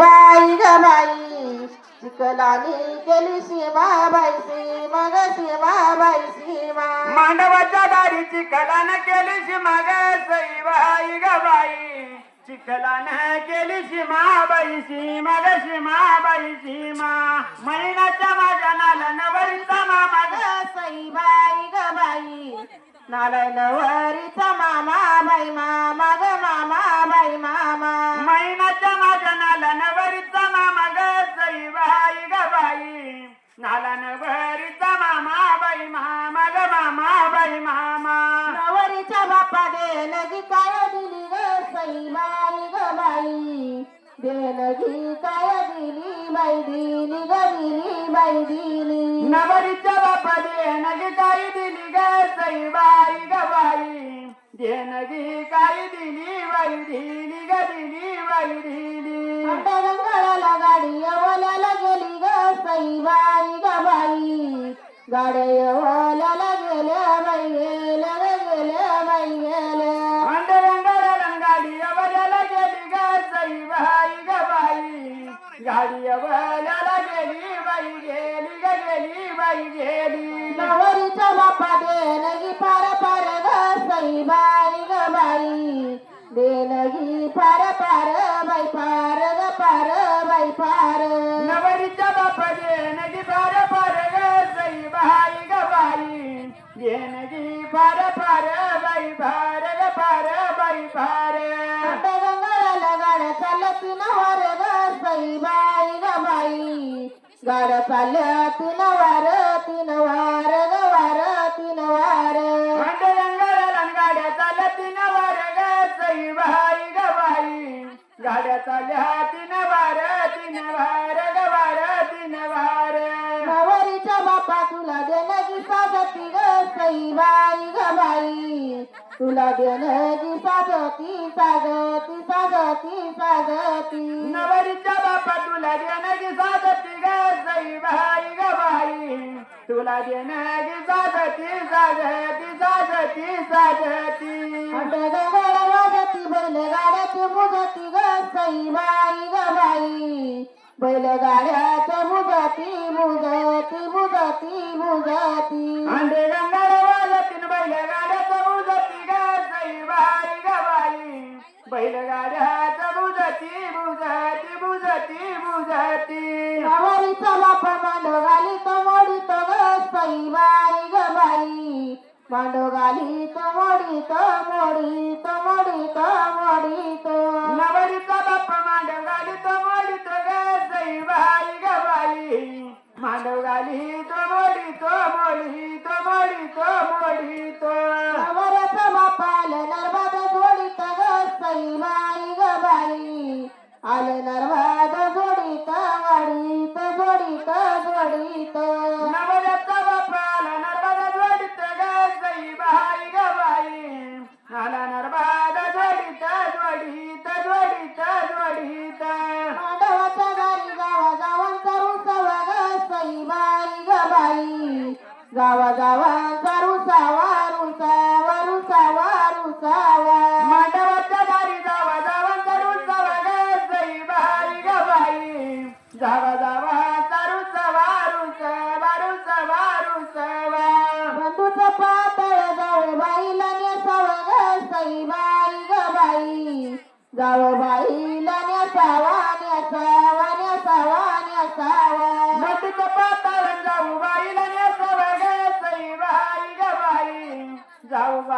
बाई ग बाई चिकलानी केली सीमा बाई सीमा ग सीमा बाई सीमा. मांडवाच्या दारी चिकलान केली शिमाग सईबाई ग बाई. चिखलान केली शिमा बाई सीमा ग शिमा बाई सीमा. महिन्याच्या माझ्या नाला नवरीचा मामा ग सई बाई ग बाई. नाला नवरीचा मामा बाई मामा ग मामा बाई मामा नवरीच्या बापा देणगी काय दिली ग सई बाई ग बाई देणगी काय दिली बाई दिली ग दिली बाई दिली नवरीच्या बापा देणगी काय दिली ग सईबाई ग बाई देणगी काय दिली बाई दिली ग दिली बाई दिली गंगाला गाडी यवल्याला गेली ग सई बाई ग बाई गाड्या यवल्याला गेल्या बाई गेल्या ग गेल्या बाई गेल्या पांडुरंगाला रंगाडी अवल्याला गेली ग सईबाई ग बाई देणगी पार पार बाई पार ग पार बाई पार गंगाला गाड्या चालत नवर ग सई बाई ग बाई. गाड्या चालत नवार तीन वार ग वार तीन वार. पांडुरंगाला रंगाड्या चालत नवर ग ग बाई. गाड्या चाल्या तीन वार तीन वार ग वार तीन वार. नवरीच्या बापा तुला देणगी साजती ग सई बाई ग बाई. तुला देणगी साजती साजती साजती साजती नवरीच्या बापा तुला देणगी साधती ग सईबाई ग बाई. तुला देणगी ग सई बाई ग बाई. बैलगाड्याच्या मुजती मुजती मुजती मुजती. अंडे बुजती बुजती नवरीचा मांडो घाली तो मोडी तो ग बाई ग बाई. मांडो घाली तो मोडी तो मोडी तो मोडी तो मोडी तो बाई गावा गावांचा रुसावा रुसावा रुसावा रुसावा मांडवाच्या दारी जावा जावा करू जावा ग सईबाई ग बाई जावा जावा चारू सवा रुसवा रुसवा रुसवा बंधूचं पातळ जाऊ बाईला नेसावा ग सई बाई ग बाई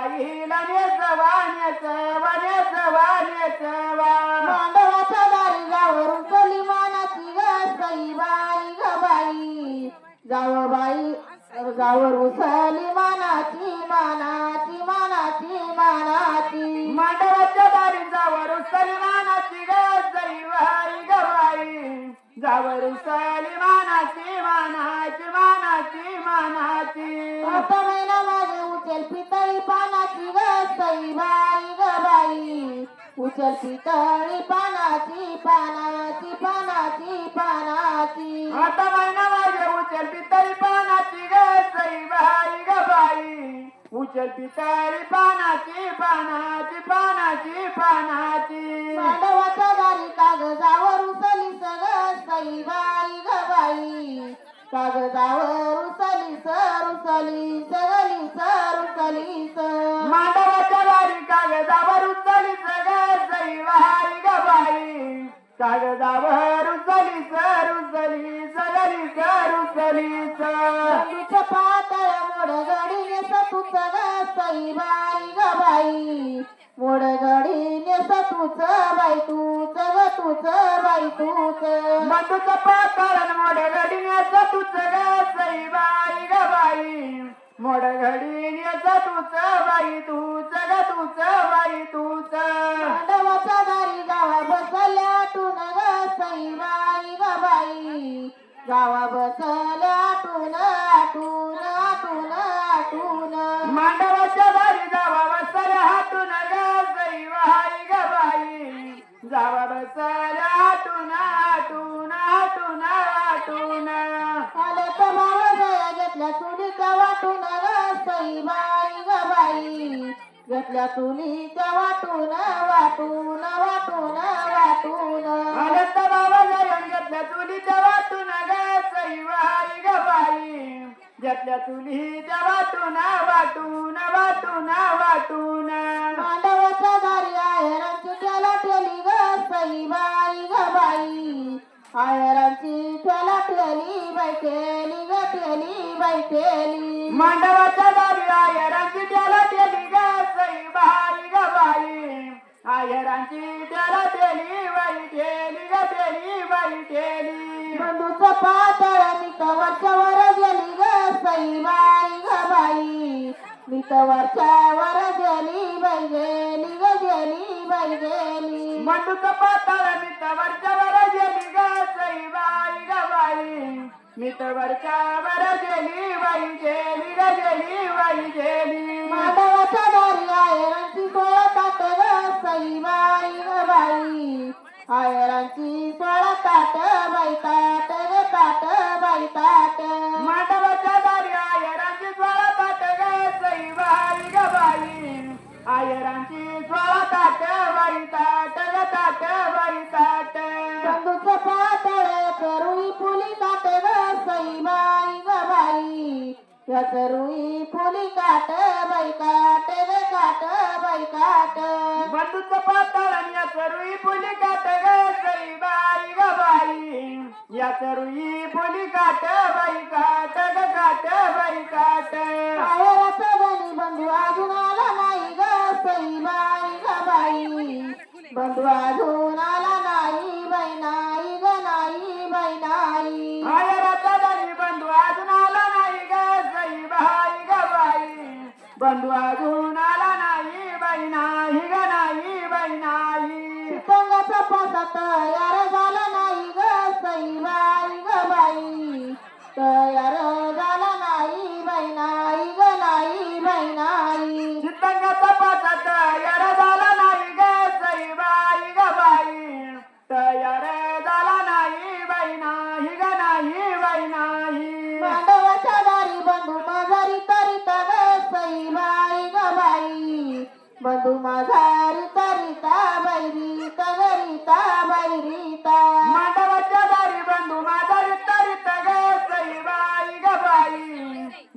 जाऊ बाईला नेसवा नेसवा नेसवा नेसवा मांडवाच्या दारी जावरून चली मानाची ग सई बाई ग बाई. जाव बाई जावर उसली मानाची मानाची मानाची मानाची. मांडवाच्या दारी जावर सलिमानाची ग सईबाई ग बाई. जावर सलिमानाची मानाची मानाची मानाची माझे उचल पितळी पानाची गई बाई ग बाई. उचल पितळी पानाची पानाची पानाची. पानाची आता महिना उचल पितळी पानाची गई बाई ग बाई. उचल पितळी पानाची पानाची पानाची. पानाची मांडवाच्या दारी कागदावर उचली सगळं सई बाई ग बाई. कागदावर उचली सर उचली सर कागदावर उचलीच रुचलीच गलीच रुचलीच बंडूच्या पातळ मोडगडीने सतूच ग सईबाई ग बाई. मोडगडीने सतूच बाई तूच ग तूच बाई तूच. बंडूचं पातळण मोड घडीण्याचं तुझ ग सईबाई ग बाई. मोड घडीण्याचं तुझ बाई तूच. जावा बसल्या हातून हातून हातून हातून आले तर मावळ्या घेतल्या चुलीच्या वाटून ग सईबाई ग बाई. घेतल्या चुलीच्या वाटून वाटून वाटून वाटून आनंद बाबा जयन घेतल्या चुलीच्या वाटून ग सईबाई ग बाई. घेतल्या चुलीच्या वाटून वाटून वाटून वाटून. मांडवाच्या दारी आयरांची त्याला ठेली ग सईबाई ग बाई. आयरांची त्याला ठेली बाई ठेली ग ठेली बाई ठेली मांडवाच्या दारी आयरांची त्याला केली ग सईबाई ग बाई. आयरांची त्याला केली बाई केली ग केली बाई केली बंधूचं पातळ मी वरच्या वर ग सईबाई ग बाई मी गेली बाई गेली ग गेली बाई गेली मंडूचं पाताळ मितवरच्या वर गेली ग ग बाई. गेली बाई गेली ग गेली बाई गेली माधवाच्या दारी आयरांची सोळा ताट ग सईबाई ग बाई. आयरांची सोळा ताट बाई बाई बंधूचं पातळ करुई फुली काट ग सईबाई ग बाई. या करुई फुली काट बाई काट ग काट बाई काट. बंधूचं पाताळ या चरुई फुली काट ग सईबाई ग बाई. या चरुई फुली काट बाई काट ग काट बाई काट. ಸಪ ಸತ ಯಾರ ಬಾಲನ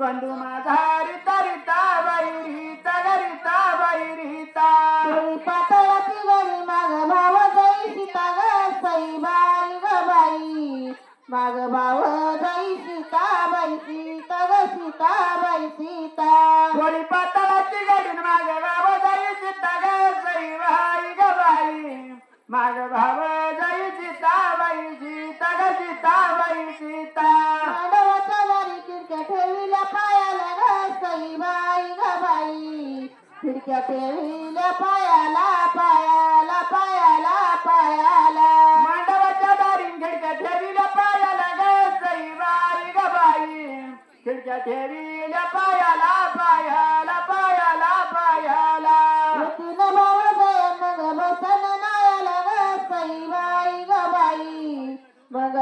बंधू माझा बाई रीता रीता बाई रीता पातळाची माग भाव जाई सीता ग सईबाई ग बाई. माग भाव जाई सीता बाई सीता ग सीता बाई सीता. वळी पातळाची ठेविल्या पायाला पायाला पायाला पायाला. मांडवाच्या दारीन खिडक्या ठेवील्या पायाला ग सईबाई ग बाई. खिडक्या ठेवील्या पायाला पायाला पायाला पायाला. तीन मग बसन नायाला ग बाई मग